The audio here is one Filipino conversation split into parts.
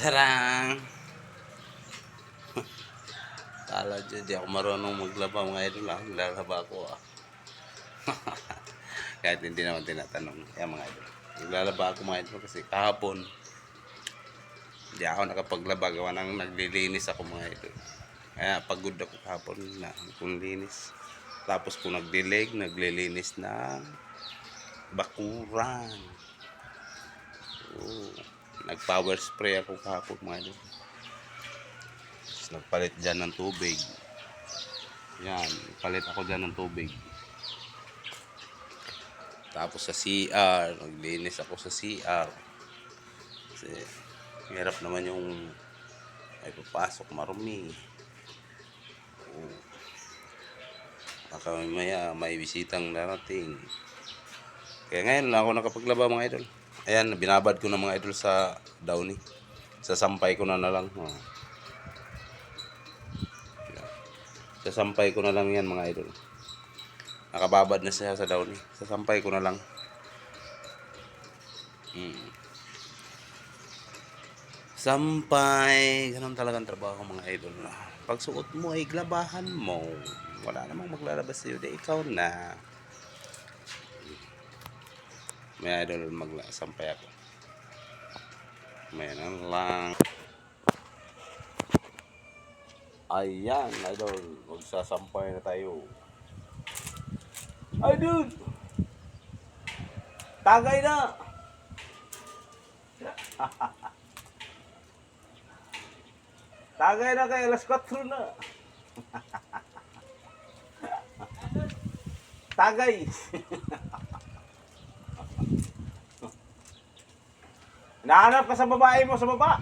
Tarang! Kala dyan, di ako marunong maglaba mga idol ah. Naglalaba ako ah. Kahit hindi naman tinatanong. Yan mga idol. Naglalaba ako mga idol kasi kahapon. Hindi ako nakapaglaba gawa nang naglilinis ako mga idol. Kaya pagod ako kahapon na kung linis. Tapos kung nagdilig, naglilinis ng bakuran. Oo. Nag-power spray ako kahapon mga idol. Nagpalit dyan ng tubig. Yan, palit ako dyan ng tubig. Tapos sa CR, naglinis ako sa CR. Kasi hirap naman yung ay papasok marumi. Oo. Baka mamaya may bisitang darating. Kaya ngayon lang ako nakapaglaba mga idol. Ayan, binabad ko na mga idol sa downy. Sasampay ko na na lang. Oh. Sasampay ko na lang yan mga idol. Nakababad na siya sa downy. Sasampay ko na lang. Hmm. Sampay. Ganun talagang trabaho mga idol. Pag suot mo ay glabahan mo. Wala namang maglalabas sa'yo. Di ikaw na. May idol magla sampay ako. May lang. Ayan, idol. Magsasampay na tayo. Ay, dude! Tagay na! Tagay na kay alas 4 na. Tagay! Nahanap ka sa babae mo sa baba.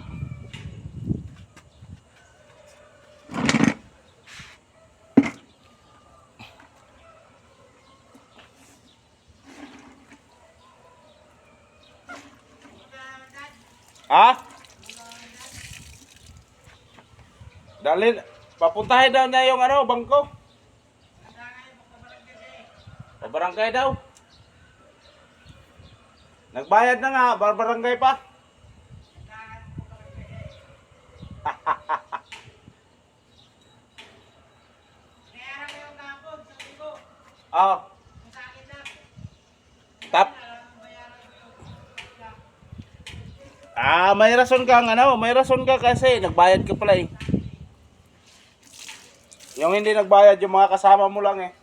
Ha? Dalhin, papuntahin daw niya yung ano, bangko. Sa barangay daw. Nagbayad na nga, bar barangay pa. Oh. Tap. Ah, may rason kang ano, may rason ka kasi nagbayad ka pala eh. Yung hindi nagbayad yung mga kasama mo lang eh.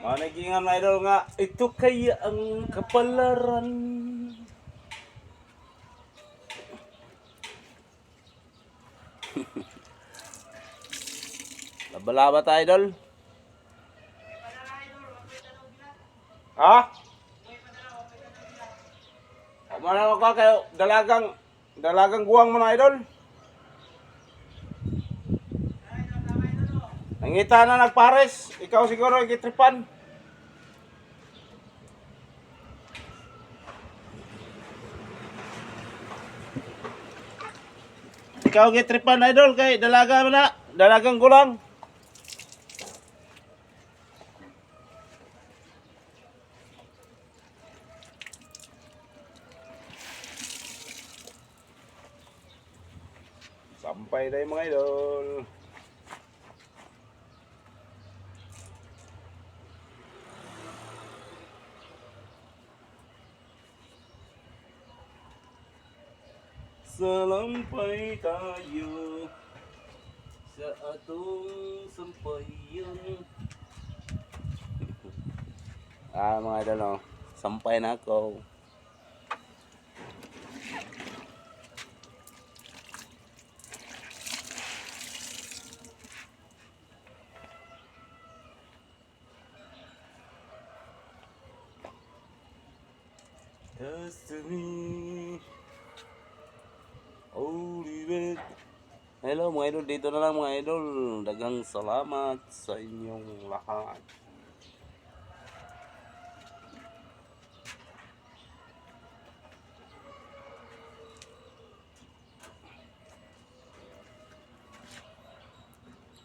Managingan idol nga, ito kaya ang kapalaran. Labalaba tayo, idol. Ha? Mana ka kayo dalagang dalagang guwang mo na idol. Nangita na nagpares, ikaw siguro gitripan. Ikaw gitripan idol kay dalaga mo na, dalagang gulang. Sampay tayo mga idol. Salampay tayo sa atong sampayan. ah, mga idol, oh. sampay na ako. Destiny. Holy red. Hello mga idol, dito na lang mga idol. Dagang salamat sa inyong lahat.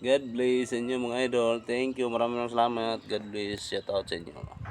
God bless sa inyo mga idol. Thank you. Maraming salamat. God bless. Shout out sa inyo.